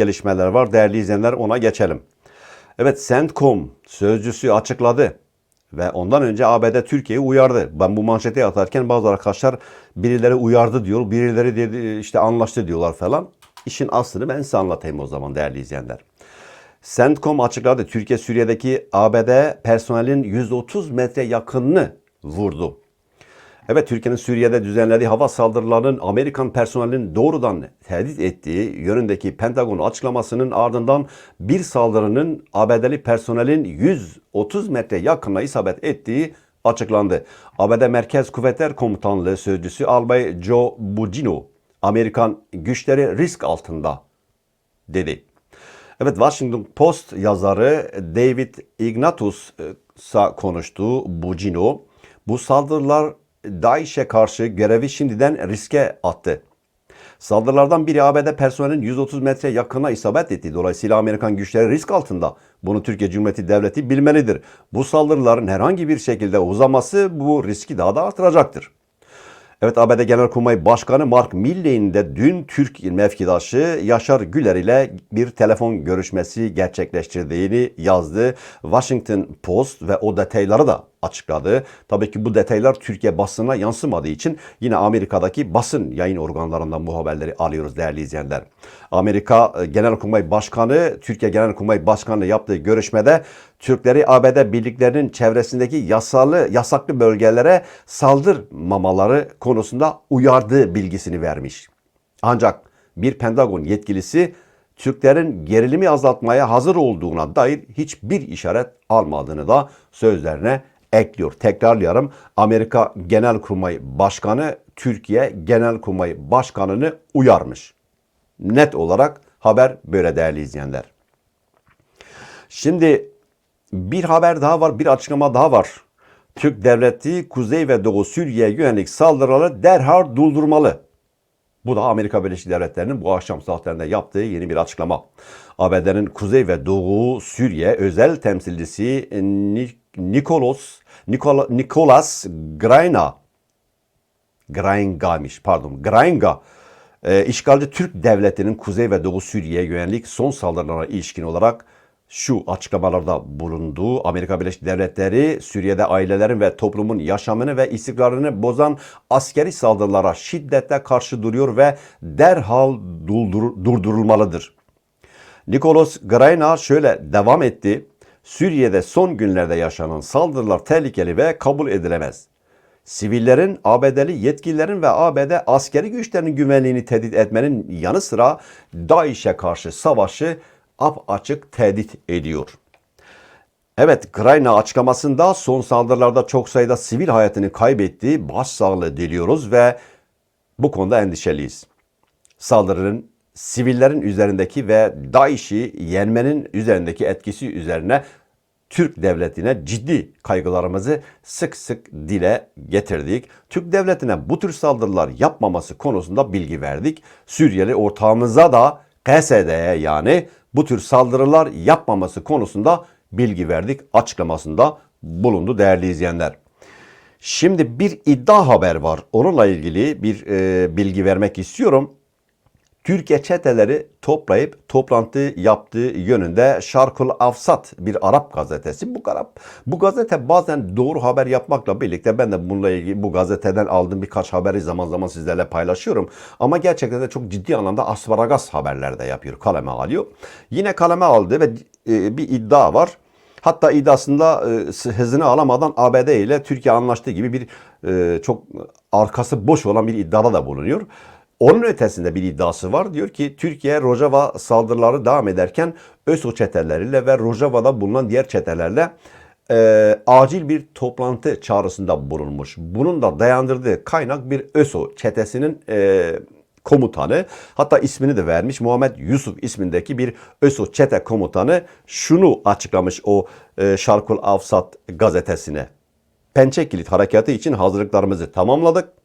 gelişmeler var. Değerli izleyenler ona geçelim. Evet CENTCOM sözcüsü açıkladı ve ondan önce ABD Türkiye'yi uyardı. Ben bu manşeti atarken bazı arkadaşlar birileri uyardı diyor, birileri dedi işte anlaştı diyorlar falan. İşin aslını ben size anlatayım o zaman değerli izleyenler. CENTCOM açıkladı. Türkiye Suriye'deki ABD personelin 130 metre yakınını vurdu. Evet Türkiye'nin Suriye'de düzenlediği hava saldırılarının Amerikan personelinin doğrudan tehdit ettiği yönündeki Pentagon açıklamasının ardından bir saldırının ABD'li personelin 130 metre yakınına isabet ettiği açıklandı. ABD Merkez Kuvvetler Komutanlığı Sözcüsü Albay Joe Bugino, Amerikan güçleri risk altında dedi. Evet Washington Post yazarı David Ignatius ise konuştu Bugino. Bu saldırılar DAEŞ'e karşı görevi şimdiden riske attı. Saldırılardan biri ABD personelin 130 metre yakına isabet etti. Dolayısıyla Amerikan güçleri risk altında. Bunu Türkiye Cumhuriyeti Devleti bilmelidir. Bu saldırıların herhangi bir şekilde uzaması bu riski daha da artıracaktır. Evet ABD Genelkurmay Başkanı Mark Milley'in de dün Türk mevkidaşı Yaşar Güler ile bir telefon görüşmesi gerçekleştirdiğini yazdı. Washington Post ve o detayları da açıkladı. Tabii ki bu detaylar Türkiye basına yansımadığı için yine Amerika'daki basın yayın organlarından bu haberleri alıyoruz değerli izleyenler. Amerika e, Genelkurmay Başkanı Türkiye Genelkurmay Başkanı yaptığı görüşmede Türkleri ABD birliklerinin çevresindeki yasalı yasaklı bölgelere saldırmamaları konusunda uyardığı bilgisini vermiş. Ancak bir Pentagon yetkilisi Türklerin gerilimi azaltmaya hazır olduğuna dair hiçbir işaret almadığını da sözlerine ekliyor. Tekrarlayalım. Amerika Genelkurmay Başkanı Türkiye Genelkurmay Başkanı'nı uyarmış. Net olarak haber böyle değerli izleyenler. Şimdi bir haber daha var, bir açıklama daha var. Türk devleti Kuzey ve Doğu Suriye'ye yönelik saldırıları derhal durdurmalı. Bu da Amerika Birleşik Devletleri'nin bu akşam saatlerinde yaptığı yeni bir açıklama. ABD'nin Kuzey ve Doğu Suriye özel temsilcisi Nikolos Nikola, Nikolas Graina Grainga'mış pardon Grainga e, işgalci Türk devletinin Kuzey ve Doğu Suriye'ye yönelik son saldırılara ilişkin olarak şu açıklamalarda bulunduğu Amerika Birleşik Devletleri Suriye'de ailelerin ve toplumun yaşamını ve istikrarını bozan askeri saldırılara şiddetle karşı duruyor ve derhal durdur durdurulmalıdır. Nikolos Graina şöyle devam etti. Suriye'de son günlerde yaşanan saldırılar tehlikeli ve kabul edilemez. Sivillerin, ABD'li yetkililerin ve ABD askeri güçlerinin güvenliğini tehdit etmenin yanı sıra DAEŞ'e karşı savaşı açık tehdit ediyor. Evet, Grayna açıklamasında son saldırılarda çok sayıda sivil hayatını kaybettiği başsağlığı diliyoruz ve bu konuda endişeliyiz. Saldırının sivillerin üzerindeki ve DAEŞ'i yenmenin üzerindeki etkisi üzerine Türk devletine ciddi kaygılarımızı sık sık dile getirdik. Türk devletine bu tür saldırılar yapmaması konusunda bilgi verdik. Suriyeli ortağımıza da KSD'ye yani bu tür saldırılar yapmaması konusunda bilgi verdik açıklamasında bulundu değerli izleyenler. Şimdi bir iddia haber var. Onunla ilgili bir e, bilgi vermek istiyorum. Türkiye çeteleri toplayıp toplantı yaptığı yönünde Şarkul Afsat bir Arap gazetesi. Bu Arap bu gazete bazen doğru haber yapmakla birlikte ben de bununla ilgili bu gazeteden aldığım birkaç haberi zaman zaman sizlerle paylaşıyorum. Ama gerçekten de çok ciddi anlamda asparagas haberler de yapıyor. Kaleme alıyor. Yine kaleme aldı ve e, bir iddia var. Hatta iddiasında e, hızını alamadan ABD ile Türkiye anlaştığı gibi bir e, çok arkası boş olan bir iddiada da bulunuyor. Onun ötesinde bir iddiası var. Diyor ki Türkiye Rojava saldırıları devam ederken ÖSO çeteleriyle ve Rojava'da bulunan diğer çetelerle e, acil bir toplantı çağrısında bulunmuş. Bunun da dayandırdığı kaynak bir ÖSO çetesinin e, komutanı hatta ismini de vermiş Muhammed Yusuf ismindeki bir ÖSO çete komutanı şunu açıklamış o e, Şarkul Avsat gazetesine. Pençe Kilit Harekatı için hazırlıklarımızı tamamladık.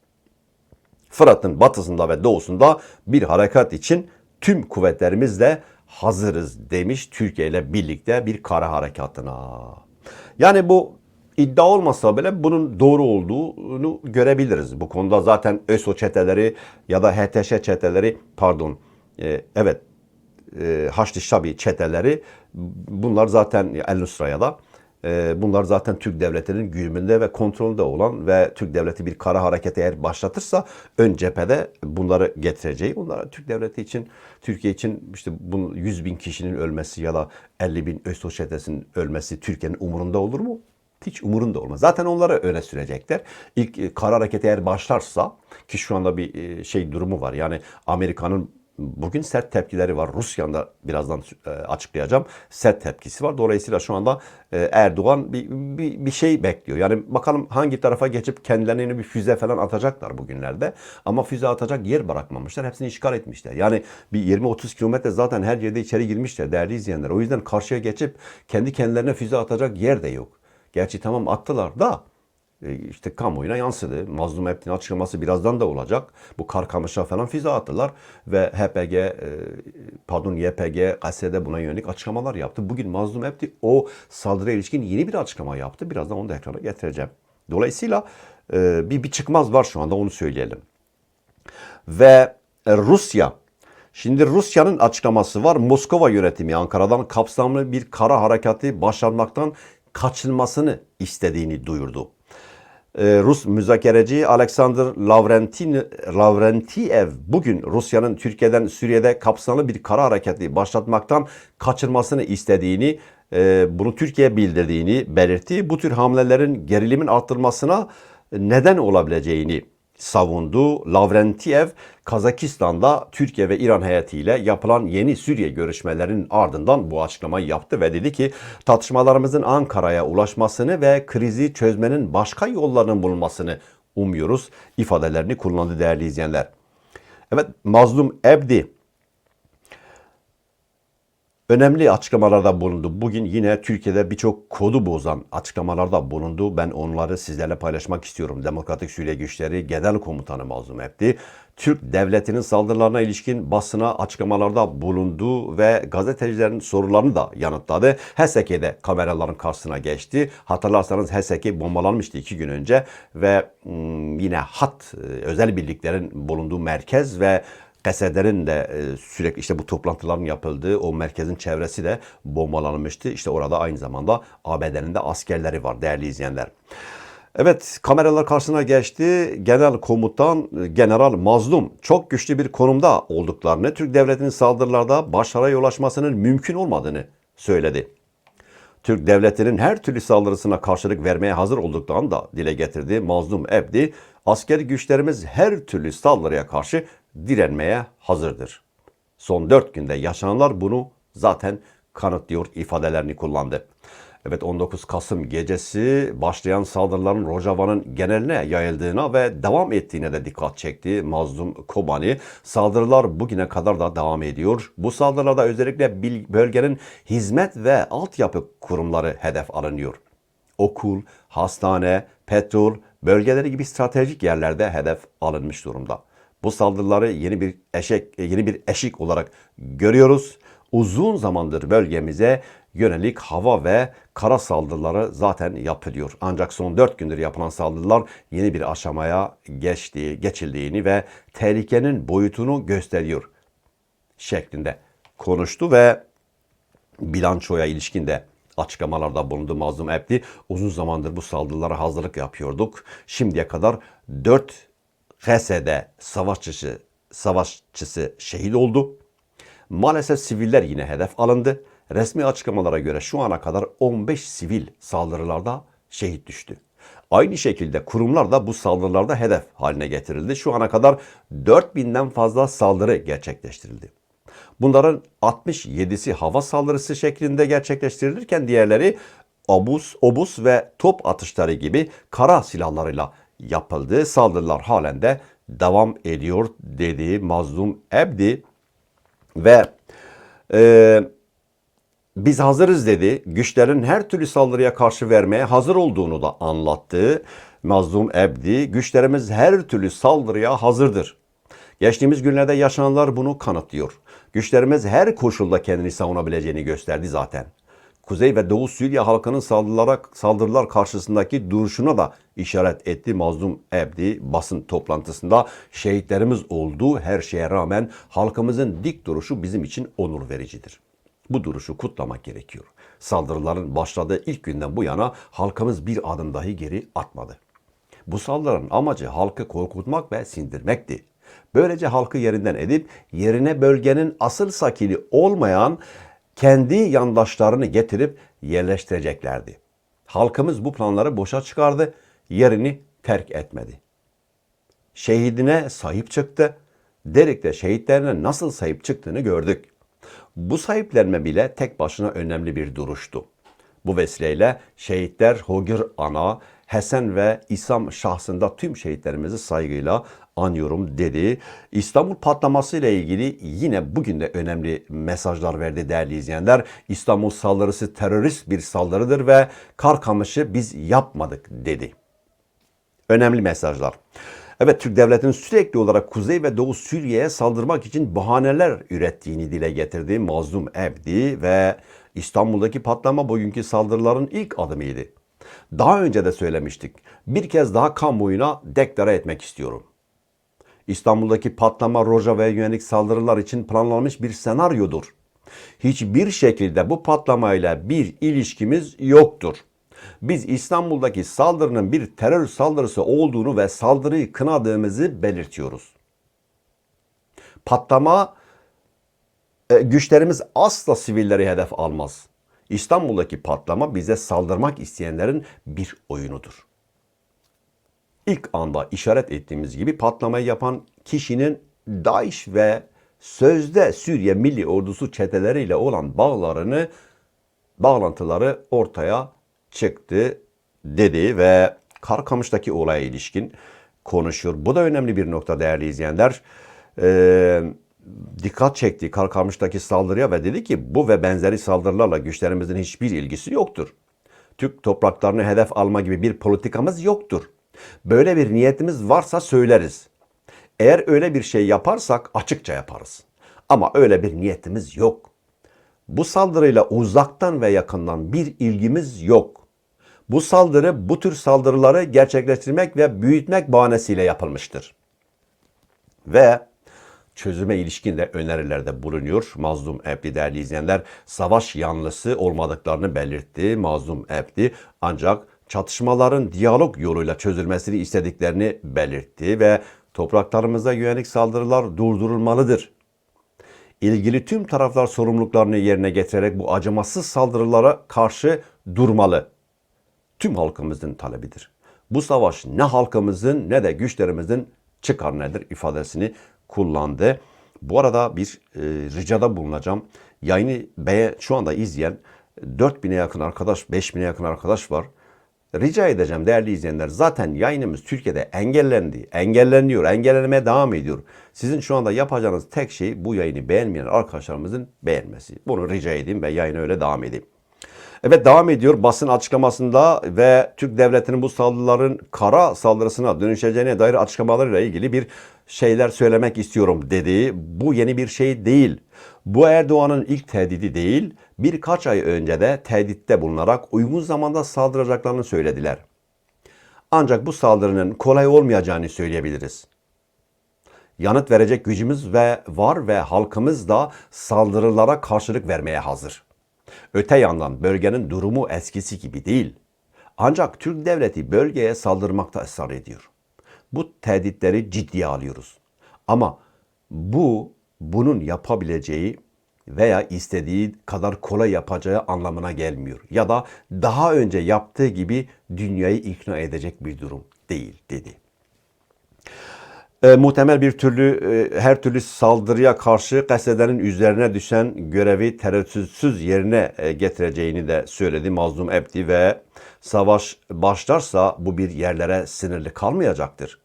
Fırat'ın batısında ve doğusunda bir harekat için tüm kuvvetlerimizle hazırız demiş Türkiye ile birlikte bir kara harekatına. Yani bu iddia olmasa bile bunun doğru olduğunu görebiliriz. Bu konuda zaten ÖSO çeteleri ya da HTŞ çeteleri pardon e, evet e, Haçlı Şabi çeteleri bunlar zaten El Nusra'ya da bunlar zaten Türk devletinin güdümünde ve kontrolünde olan ve Türk devleti bir kara hareketi eğer başlatırsa ön cephede bunları getireceği. Bunlar Türk devleti için, Türkiye için işte bu 100 bin kişinin ölmesi ya da 50 bin çetesinin ölmesi Türkiye'nin umurunda olur mu? Hiç umurunda olmaz. Zaten onları öne sürecekler. İlk e, kara hareketi eğer başlarsa ki şu anda bir e, şey durumu var. Yani Amerika'nın bugün sert tepkileri var. Rusya'nın da birazdan e, açıklayacağım. Sert tepkisi var. Dolayısıyla şu anda e, Erdoğan bir, bir, bir şey bekliyor. Yani bakalım hangi tarafa geçip kendilerine bir füze falan atacaklar bugünlerde. Ama füze atacak yer bırakmamışlar. Hepsini işgal etmişler. Yani bir 20-30 kilometre zaten her yerde içeri girmişler değerli izleyenler. O yüzden karşıya geçip kendi kendilerine füze atacak yer de yok. Gerçi tamam attılar da işte kamuoyuna yansıdı. Mazlum Ebdi'nin açıklaması birazdan da olacak. Bu Karkamış'a falan füze attılar ve HPG, e, pardon YPG, GASE'de buna yönelik açıklamalar yaptı. Bugün Mazlum Ebdi o saldırıya ilişkin yeni bir açıklama yaptı. Birazdan onu da ekrana getireceğim. Dolayısıyla e, bir, bir çıkmaz var şu anda onu söyleyelim. Ve e, Rusya Şimdi Rusya'nın açıklaması var. Moskova yönetimi Ankara'dan kapsamlı bir kara harekatı başlatmaktan kaçınmasını istediğini duyurdu. Ee, Rus müzakereci Alexander Lavrentin, Lavrentiev bugün Rusya'nın Türkiye'den Suriye'de kapsamlı bir kara hareketi başlatmaktan kaçırmasını istediğini, e, bunu Türkiye bildirdiğini belirtti. Bu tür hamlelerin gerilimin arttırmasına neden olabileceğini savundu. Lavrentiev, Kazakistan'da Türkiye ve İran heyetiyle yapılan yeni Suriye görüşmelerinin ardından bu açıklamayı yaptı ve dedi ki tartışmalarımızın Ankara'ya ulaşmasını ve krizi çözmenin başka yollarının bulunmasını umuyoruz ifadelerini kullandı değerli izleyenler. Evet Mazlum Ebdi önemli açıklamalarda bulundu. Bugün yine Türkiye'de birçok kodu bozan açıklamalarda bulundu. Ben onları sizlerle paylaşmak istiyorum. Demokratik Suriye Güçleri Genel Komutanı Mazlum Ebdi, Türk devletinin saldırılarına ilişkin basına açıklamalarda bulundu ve gazetecilerin sorularını da yanıtladı. HSK'de kameraların karşısına geçti. Hatırlarsanız HSK bombalanmıştı iki gün önce ve yine hat e, özel birliklerin bulunduğu merkez ve Keseder'in de e, sürekli işte bu toplantıların yapıldığı o merkezin çevresi de bombalanmıştı. İşte orada aynı zamanda ABD'nin de askerleri var değerli izleyenler. Evet kameralar karşısına geçti. Genel komutan General Mazlum çok güçlü bir konumda olduklarını, Türk devletinin saldırılarda başarıya ulaşmasının mümkün olmadığını söyledi. Türk devletinin her türlü saldırısına karşılık vermeye hazır olduklarını da dile getirdi. Mazlum Ebdi, askeri güçlerimiz her türlü saldırıya karşı direnmeye hazırdır. Son dört günde yaşananlar bunu zaten kanıtlıyor ifadelerini kullandı. Evet 19 Kasım gecesi başlayan saldırıların Rojava'nın geneline yayıldığına ve devam ettiğine de dikkat çekti Mazlum Kobani. Saldırılar bugüne kadar da devam ediyor. Bu saldırılarda özellikle bölgenin hizmet ve altyapı kurumları hedef alınıyor. Okul, hastane, petrol, bölgeleri gibi stratejik yerlerde hedef alınmış durumda. Bu saldırıları yeni bir eşek, yeni bir eşik olarak görüyoruz. Uzun zamandır bölgemize yönelik hava ve kara saldırıları zaten yapılıyor. Ancak son 4 gündür yapılan saldırılar yeni bir aşamaya geçtiği, geçildiğini ve tehlikenin boyutunu gösteriyor şeklinde konuştu ve bilançoya ilişkin de açıklamalarda bulundu Mazlum Ebdi. Uzun zamandır bu saldırılara hazırlık yapıyorduk. Şimdiye kadar 4 Gazze'de savaşçısı, savaşçısı şehit oldu. Maalesef siviller yine hedef alındı. Resmi açıklamalara göre şu ana kadar 15 sivil saldırılarda şehit düştü. Aynı şekilde kurumlar da bu saldırılarda hedef haline getirildi. Şu ana kadar 4000'den fazla saldırı gerçekleştirildi. Bunların 67'si hava saldırısı şeklinde gerçekleştirilirken diğerleri obus, obus ve top atışları gibi kara silahlarıyla yapıldı. Saldırılar halen de devam ediyor dedi Mazlum Ebdi ve e, biz hazırız dedi. Güçlerin her türlü saldırıya karşı vermeye hazır olduğunu da anlattı. Mazlum Ebdi, güçlerimiz her türlü saldırıya hazırdır. Geçtiğimiz günlerde yaşananlar bunu kanıtlıyor. Güçlerimiz her koşulda kendini savunabileceğini gösterdi zaten. Kuzey ve Doğu Suriye halkının saldırılara, saldırılar karşısındaki duruşuna da işaret etti Mazlum Ebdi basın toplantısında. Şehitlerimiz olduğu her şeye rağmen halkımızın dik duruşu bizim için onur vericidir. Bu duruşu kutlamak gerekiyor. Saldırıların başladığı ilk günden bu yana halkımız bir adım dahi geri atmadı. Bu saldırının amacı halkı korkutmak ve sindirmekti. Böylece halkı yerinden edip yerine bölgenin asıl sakini olmayan kendi yandaşlarını getirip yerleştireceklerdi. Halkımız bu planları boşa çıkardı, yerini terk etmedi. Şehidine sahip çıktı. Derik'te şehitlerine nasıl sahip çıktığını gördük. Bu sahiplenme bile tek başına önemli bir duruştu. Bu vesileyle şehitler Hogür Ana, Hasan ve İsam şahsında tüm şehitlerimizi saygıyla anıyorum dedi. İstanbul patlaması ile ilgili yine bugün de önemli mesajlar verdi değerli izleyenler. İstanbul saldırısı terörist bir saldırıdır ve Karkamış'ı biz yapmadık dedi. Önemli mesajlar. Evet Türk Devleti'nin sürekli olarak Kuzey ve Doğu Suriye'ye saldırmak için bahaneler ürettiğini dile getirdi Mazlum Ebdi ve İstanbul'daki patlama bugünkü saldırıların ilk adımıydı. Daha önce de söylemiştik. Bir kez daha kamuoyuna deklare etmek istiyorum. İstanbul'daki patlama, roja yönelik saldırılar için planlanmış bir senaryodur. Hiçbir şekilde bu patlamayla bir ilişkimiz yoktur. Biz İstanbul'daki saldırının bir terör saldırısı olduğunu ve saldırıyı kınadığımızı belirtiyoruz. Patlama e, güçlerimiz asla sivilleri hedef almaz. İstanbul'daki patlama bize saldırmak isteyenlerin bir oyunudur. İlk anda işaret ettiğimiz gibi patlamayı yapan kişinin DAEŞ ve sözde Suriye Milli Ordusu çeteleriyle olan bağlarını, bağlantıları ortaya çıktı dedi ve Karkamış'taki olaya ilişkin konuşuyor. Bu da önemli bir nokta değerli izleyenler. Ee, dikkat çekti Karkamış'taki saldırıya ve dedi ki bu ve benzeri saldırılarla güçlerimizin hiçbir ilgisi yoktur. Türk topraklarını hedef alma gibi bir politikamız yoktur. Böyle bir niyetimiz varsa söyleriz. Eğer öyle bir şey yaparsak açıkça yaparız. Ama öyle bir niyetimiz yok. Bu saldırıyla uzaktan ve yakından bir ilgimiz yok. Bu saldırı bu tür saldırıları gerçekleştirmek ve büyütmek bahanesiyle yapılmıştır. Ve çözüme ilişkin de önerilerde bulunuyor. Mazlum Ebdi değerli izleyenler savaş yanlısı olmadıklarını belirtti Mazlum Ebdi ancak çatışmaların diyalog yoluyla çözülmesini istediklerini belirtti ve topraklarımıza yönelik saldırılar durdurulmalıdır. İlgili tüm taraflar sorumluluklarını yerine getirerek bu acımasız saldırılara karşı durmalı. Tüm halkımızın talebidir. Bu savaş ne halkımızın ne de güçlerimizin çıkar nedir ifadesini kullandı. Bu arada bir e, ricada bulunacağım. Yayını be şu anda izleyen 4000'e yakın arkadaş, 5000'e yakın arkadaş var. Rica edeceğim değerli izleyenler zaten yayınımız Türkiye'de engellendi, engelleniyor, engellenmeye devam ediyor. Sizin şu anda yapacağınız tek şey bu yayını beğenmeyen arkadaşlarımızın beğenmesi. Bunu rica edeyim ve yayına öyle devam edeyim. Evet devam ediyor basın açıklamasında ve Türk devletinin bu saldırıların kara saldırısına dönüşeceğine dair açıklamalarıyla ilgili bir şeyler söylemek istiyorum dedi. Bu yeni bir şey değil. Bu Erdoğan'ın ilk tehdidi değil. Birkaç ay önce de tehditte bulunarak uygun zamanda saldıracaklarını söylediler. Ancak bu saldırının kolay olmayacağını söyleyebiliriz. Yanıt verecek gücümüz ve var ve halkımız da saldırılara karşılık vermeye hazır. Öte yandan bölgenin durumu eskisi gibi değil. Ancak Türk devleti bölgeye saldırmakta ısrar ediyor. Bu tehditleri ciddiye alıyoruz. Ama bu bunun yapabileceği veya istediği kadar kolay yapacağı anlamına gelmiyor. Ya da daha önce yaptığı gibi dünyayı ikna edecek bir durum değil dedi. E, muhtemel bir türlü e, her türlü saldırıya karşı gazetenin üzerine düşen görevi tereddütsüz yerine e, getireceğini de söyledi Mazlum Ebdi ve savaş başlarsa bu bir yerlere sınırlı kalmayacaktır.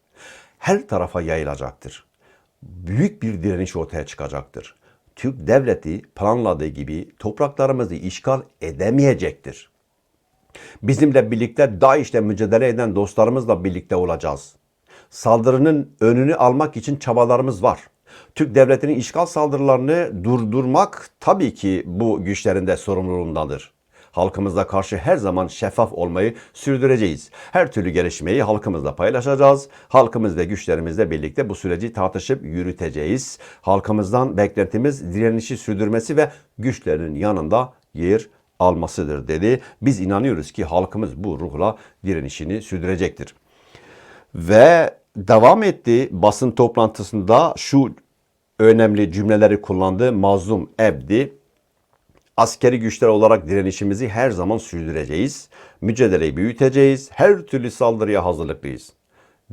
Her tarafa yayılacaktır. Büyük bir direniş ortaya çıkacaktır. Türk devleti planladığı gibi topraklarımızı işgal edemeyecektir. Bizimle birlikte DAEŞ'le mücadele eden dostlarımızla birlikte olacağız saldırının önünü almak için çabalarımız var. Türk devletinin işgal saldırılarını durdurmak tabii ki bu güçlerin de sorumluluğundadır. Halkımıza karşı her zaman şeffaf olmayı sürdüreceğiz. Her türlü gelişmeyi halkımızla paylaşacağız. Halkımız ve güçlerimizle birlikte bu süreci tartışıp yürüteceğiz. Halkımızdan beklentimiz direnişi sürdürmesi ve güçlerinin yanında yer almasıdır dedi. Biz inanıyoruz ki halkımız bu ruhla direnişini sürdürecektir. Ve devam etti basın toplantısında şu önemli cümleleri kullandı. Mazlum Ebdi askeri güçler olarak direnişimizi her zaman sürdüreceğiz. Mücadeleyi büyüteceğiz. Her türlü saldırıya hazırlıklıyız.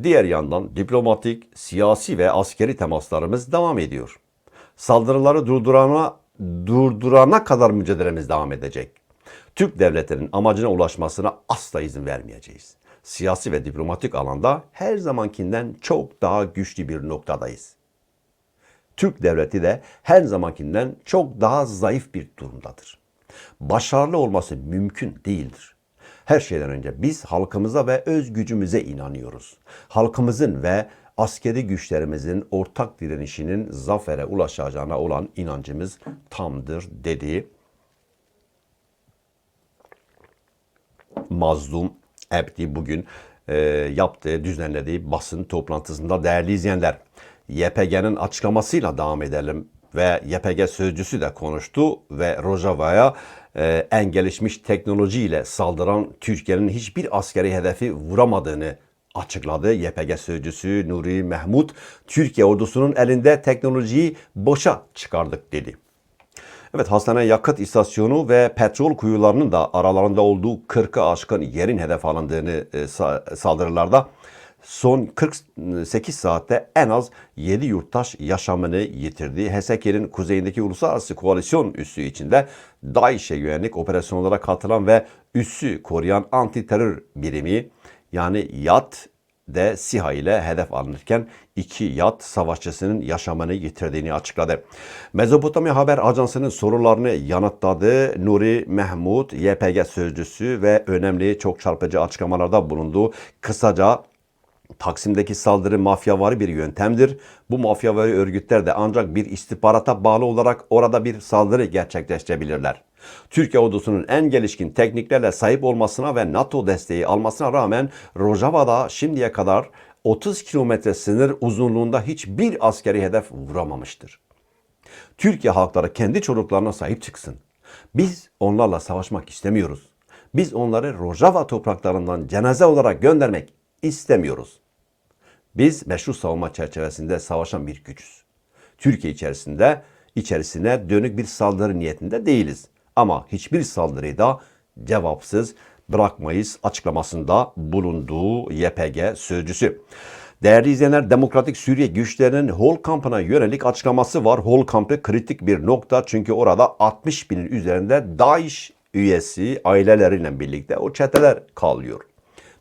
Diğer yandan diplomatik, siyasi ve askeri temaslarımız devam ediyor. Saldırıları durdurana, durdurana kadar mücadelemiz devam edecek. Türk devletinin amacına ulaşmasına asla izin vermeyeceğiz. Siyasi ve diplomatik alanda her zamankinden çok daha güçlü bir noktadayız. Türk devleti de her zamankinden çok daha zayıf bir durumdadır. Başarılı olması mümkün değildir. Her şeyden önce biz halkımıza ve öz gücümüze inanıyoruz. Halkımızın ve askeri güçlerimizin ortak direnişinin zafere ulaşacağına olan inancımız tamdır dedi. Mazlum Ebdi bugün e, yaptığı, düzenlediği basın toplantısında değerli izleyenler. YPG'nin açıklamasıyla devam edelim ve YPG sözcüsü de konuştu ve Rojava'ya e, en gelişmiş teknolojiyle saldıran Türkiye'nin hiçbir askeri hedefi vuramadığını açıkladı. YPG sözcüsü Nuri Mehmut, Türkiye ordusunun elinde teknolojiyi boşa çıkardık dedi. Evet hastane yakıt istasyonu ve petrol kuyularının da aralarında olduğu 40'ı aşkın yerin hedef alındığını e, sa- saldırılarda son 48 saatte en az 7 yurttaş yaşamını yitirdi. HSK'nin kuzeyindeki uluslararası koalisyon üssü içinde DAEŞ'e yönelik operasyonlara katılan ve üssü koruyan anti terör birimi yani YAT de SİHA ile hedef alınırken iki yat savaşçısının yaşamını yitirdiğini açıkladı. Mezopotamya Haber Ajansı'nın sorularını yanıtladı. Nuri Mehmut, YPG sözcüsü ve önemli çok çarpıcı açıklamalarda bulundu. Kısaca Taksim'deki saldırı mafyavari bir yöntemdir. Bu mafyavari örgütler de ancak bir istihbarata bağlı olarak orada bir saldırı gerçekleştirebilirler. Türkiye ordusunun en gelişkin tekniklerle sahip olmasına ve NATO desteği almasına rağmen Rojava'da şimdiye kadar 30 kilometre sınır uzunluğunda hiçbir askeri hedef vuramamıştır. Türkiye halkları kendi çocuklarına sahip çıksın. Biz onlarla savaşmak istemiyoruz. Biz onları Rojava topraklarından cenaze olarak göndermek istemiyoruz. Biz meşru savunma çerçevesinde savaşan bir gücüz. Türkiye içerisinde içerisine dönük bir saldırı niyetinde değiliz. Ama hiçbir saldırıyı da cevapsız bırakmayız açıklamasında bulunduğu YPG sözcüsü. Değerli izleyenler, Demokratik Suriye güçlerinin Hol kampına yönelik açıklaması var. Hol kampı kritik bir nokta çünkü orada 60 binin üzerinde DAEŞ üyesi aileleriyle birlikte o çeteler kalıyor.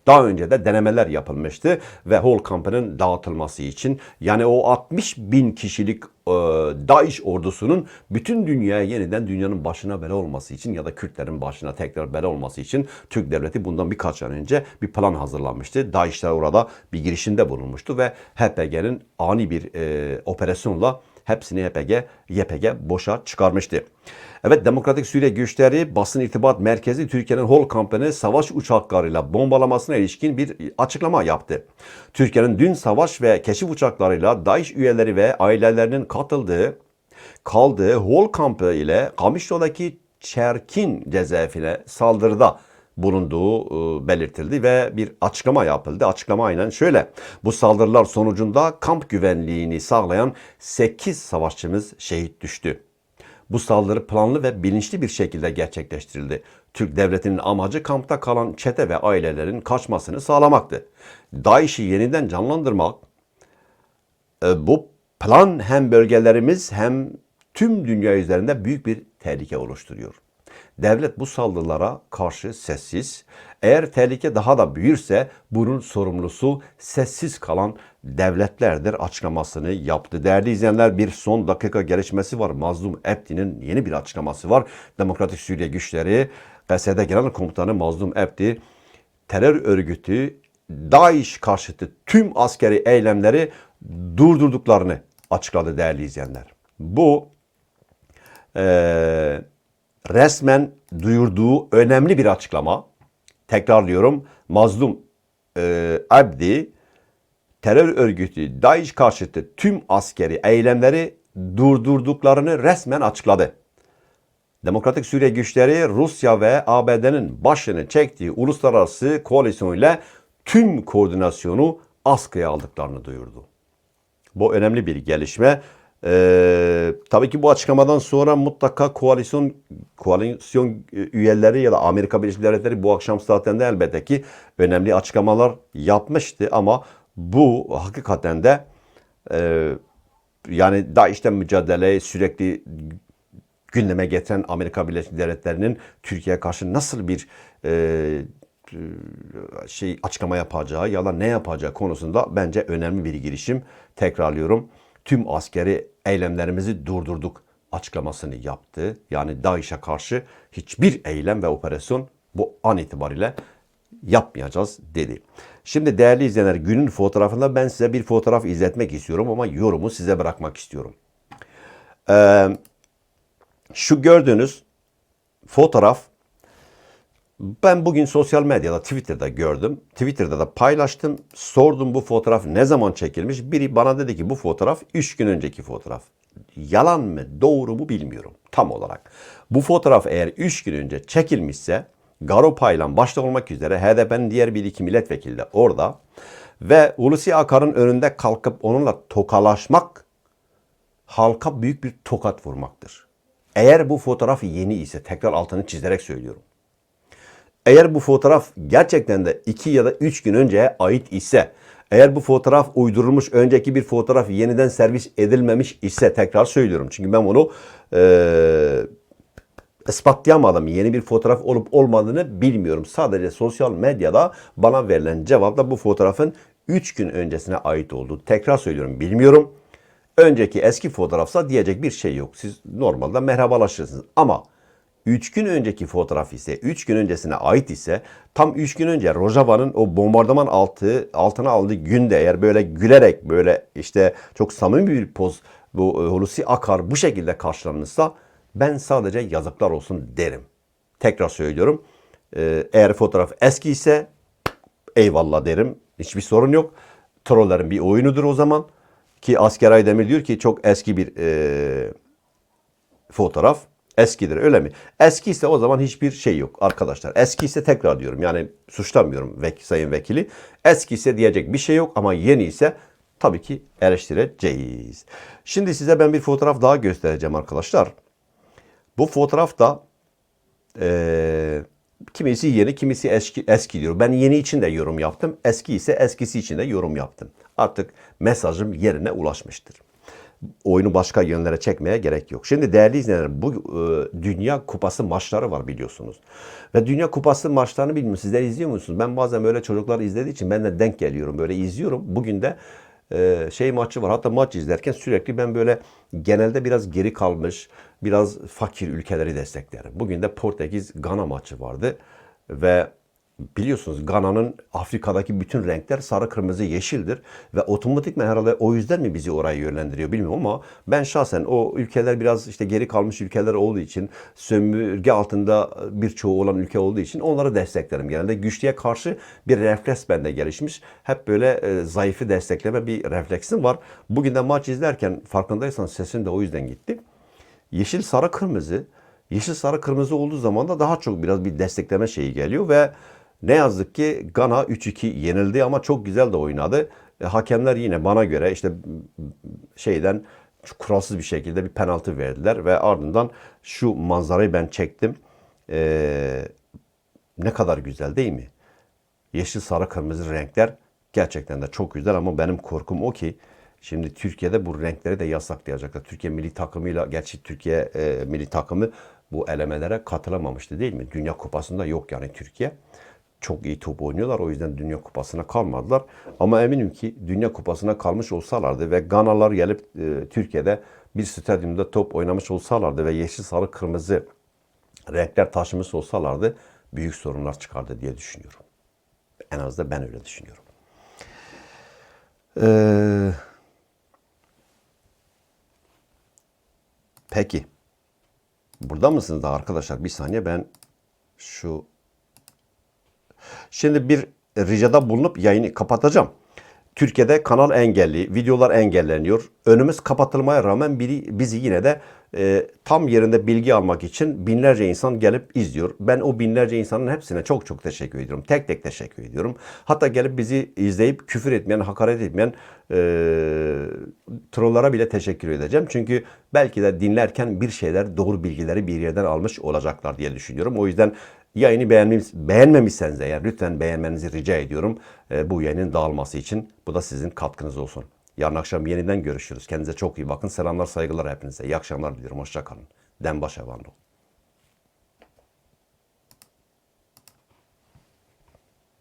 Daha önce de denemeler yapılmıştı ve Hol kampının dağıtılması için yani o 60 bin kişilik e, ordusunun bütün dünyaya yeniden dünyanın başına bela olması için ya da Kürtlerin başına tekrar bela olması için Türk devleti bundan birkaç ay önce bir plan hazırlanmıştı. DAEŞ'ler orada bir girişimde bulunmuştu ve HPG'nin ani bir e, operasyonla hepsini YPG, YPG boşa çıkarmıştı. Evet Demokratik Suriye güçleri basın irtibat merkezi Türkiye'nin Hol kampını savaş uçaklarıyla bombalamasına ilişkin bir açıklama yaptı. Türkiye'nin dün savaş ve keşif uçaklarıyla DAEŞ üyeleri ve ailelerinin katıldığı kaldığı Hol kampı ile Kamışlı'daki Çerkin cezaevine saldırıda bulunduğu e, belirtildi ve bir açıklama yapıldı. Açıklama aynen şöyle. Bu saldırılar sonucunda kamp güvenliğini sağlayan 8 savaşçımız şehit düştü. Bu saldırı planlı ve bilinçli bir şekilde gerçekleştirildi. Türk devletinin amacı kampta kalan çete ve ailelerin kaçmasını sağlamaktı. DAEŞ'i yeniden canlandırmak, e, bu plan hem bölgelerimiz hem tüm dünya üzerinde büyük bir tehlike oluşturuyor. Devlet bu saldırılara karşı sessiz. Eğer tehlike daha da büyürse bunun sorumlusu sessiz kalan devletlerdir açıklamasını yaptı. Değerli izleyenler bir son dakika gelişmesi var. Mazlum Ebdi'nin yeni bir açıklaması var. Demokratik Suriye güçleri PSD Genel Komutanı Mazlum Ebdi terör örgütü DAEŞ karşıtı tüm askeri eylemleri durdurduklarını açıkladı değerli izleyenler. Bu eee resmen duyurduğu önemli bir açıklama. Tekrarlıyorum. Mazlum e, Abdi terör örgütü DAEŞ karşıtı tüm askeri eylemleri durdurduklarını resmen açıkladı. Demokratik Suriye güçleri Rusya ve ABD'nin başını çektiği uluslararası koalisyon ile tüm koordinasyonu askıya aldıklarını duyurdu. Bu önemli bir gelişme. Ee, tabii ki bu açıklamadan sonra mutlaka koalisyon koalisyon üyeleri ya da Amerika Birleşik Devletleri bu akşam saatlerinde elbette ki önemli açıklamalar yapmıştı ama bu hakikaten de e, yani DAEŞ'ten mücadele sürekli gündeme getiren Amerika Birleşik Devletleri'nin Türkiye'ye karşı nasıl bir e, şey açıklama yapacağı ya da ne yapacağı konusunda bence önemli bir girişim. Tekrarlıyorum. Tüm askeri eylemlerimizi durdurduk açıklamasını yaptı. Yani DAEŞ'e karşı hiçbir eylem ve operasyon bu an itibariyle yapmayacağız dedi. Şimdi değerli izleyenler günün fotoğrafında ben size bir fotoğraf izletmek istiyorum ama yorumu size bırakmak istiyorum. Ee, şu gördüğünüz fotoğraf ben bugün sosyal medyada Twitter'da gördüm. Twitter'da da paylaştım. Sordum bu fotoğraf ne zaman çekilmiş. Biri bana dedi ki bu fotoğraf 3 gün önceki fotoğraf. Yalan mı doğru mu bilmiyorum tam olarak. Bu fotoğraf eğer 3 gün önce çekilmişse Garo Paylan başta olmak üzere HDP'nin diğer bir iki milletvekili de orada ve Hulusi Akar'ın önünde kalkıp onunla tokalaşmak halka büyük bir tokat vurmaktır. Eğer bu fotoğraf yeni ise tekrar altını çizerek söylüyorum. Eğer bu fotoğraf gerçekten de 2 ya da 3 gün önceye ait ise, eğer bu fotoğraf uydurulmuş önceki bir fotoğraf yeniden servis edilmemiş ise tekrar söylüyorum. Çünkü ben bunu e, ispatlayamadım. Yeni bir fotoğraf olup olmadığını bilmiyorum. Sadece sosyal medyada bana verilen cevapta bu fotoğrafın 3 gün öncesine ait olduğu. Tekrar söylüyorum bilmiyorum. Önceki eski fotoğrafsa diyecek bir şey yok. Siz normalde merhabalaşırsınız. Ama 3 gün önceki fotoğraf ise 3 gün öncesine ait ise tam 3 gün önce Rojava'nın o bombardıman altı altına aldığı günde eğer böyle gülerek böyle işte çok samimi bir poz bu e, Hulusi Akar bu şekilde karşılanırsa ben sadece yazıklar olsun derim. Tekrar söylüyorum. E, eğer fotoğraf eski ise eyvallah derim. Hiçbir sorun yok. Trollerin bir oyunudur o zaman. Ki Asker Aydemir diyor ki çok eski bir e, fotoğraf. Eskidir öyle mi? Eski ise o zaman hiçbir şey yok arkadaşlar. Eski ise tekrar diyorum yani suçlamıyorum vek, sayın vekili. Eski ise diyecek bir şey yok ama yeni ise tabii ki eleştireceğiz. Şimdi size ben bir fotoğraf daha göstereceğim arkadaşlar. Bu fotoğrafta e, kimisi yeni kimisi eski, eski diyor. Ben yeni için de yorum yaptım. Eski ise eskisi için de yorum yaptım. Artık mesajım yerine ulaşmıştır oyunu başka yönlere çekmeye gerek yok. Şimdi değerli izleyenler bu e, Dünya Kupası maçları var biliyorsunuz. Ve Dünya Kupası maçlarını bilmiyorum sizler izliyor musunuz? Ben bazen böyle çocuklar izlediği için ben de denk geliyorum. Böyle izliyorum. Bugün de e, şey maçı var. Hatta maç izlerken sürekli ben böyle genelde biraz geri kalmış, biraz fakir ülkeleri desteklerim. Bugün de Portekiz Gana maçı vardı ve biliyorsunuz Gana'nın Afrika'daki bütün renkler sarı, kırmızı, yeşildir. Ve otomatik herhalde o yüzden mi bizi oraya yönlendiriyor bilmiyorum ama ben şahsen o ülkeler biraz işte geri kalmış ülkeler olduğu için sömürge altında birçoğu olan ülke olduğu için onları desteklerim. Genelde güçlüye karşı bir refleks bende gelişmiş. Hep böyle e, zayıfı destekleme bir refleksim var. Bugün de maç izlerken farkındaysanız sesim de o yüzden gitti. Yeşil, sarı, kırmızı. Yeşil, sarı, kırmızı olduğu zaman da daha çok biraz bir destekleme şeyi geliyor ve ne yazık ki Gana 3-2 yenildi ama çok güzel de oynadı. E, hakemler yine bana göre işte şeyden kuralsız bir şekilde bir penaltı verdiler ve ardından şu manzarayı ben çektim. Ee, ne kadar güzel değil mi? Yeşil, sarı, kırmızı renkler gerçekten de çok güzel ama benim korkum o ki şimdi Türkiye'de bu renkleri de yasaklayacaklar. Türkiye milli takımıyla gerçi Türkiye e, milli takımı bu elemelere katılamamıştı değil mi? Dünya Kupası'nda yok yani Türkiye çok iyi top oynuyorlar. O yüzden Dünya Kupası'na kalmadılar. Ama eminim ki Dünya Kupası'na kalmış olsalardı ve Ganalar gelip e, Türkiye'de bir stadyumda top oynamış olsalardı ve yeşil, sarı, kırmızı renkler taşımış olsalardı büyük sorunlar çıkardı diye düşünüyorum. En az da ben öyle düşünüyorum. Ee, peki. Burada mısınız da arkadaşlar? Bir saniye ben şu Şimdi bir ricada bulunup yayını kapatacağım. Türkiye'de kanal engelli, videolar engelleniyor. Önümüz kapatılmaya rağmen biri bizi yine de e, tam yerinde bilgi almak için binlerce insan gelip izliyor. Ben o binlerce insanın hepsine çok çok teşekkür ediyorum. Tek tek teşekkür ediyorum. Hatta gelip bizi izleyip küfür etmeyen, hakaret etmeyen e, trollara bile teşekkür edeceğim. Çünkü belki de dinlerken bir şeyler, doğru bilgileri bir yerden almış olacaklar diye düşünüyorum. O yüzden Yayını beğenmemiş, beğenmemişseniz eğer lütfen beğenmenizi rica ediyorum. E, bu yayının dağılması için. Bu da sizin katkınız olsun. Yarın akşam yeniden görüşürüz. Kendinize çok iyi bakın. Selamlar, saygılar hepinize. İyi akşamlar diliyorum. Hoşçakalın. Denbaş Evanlı.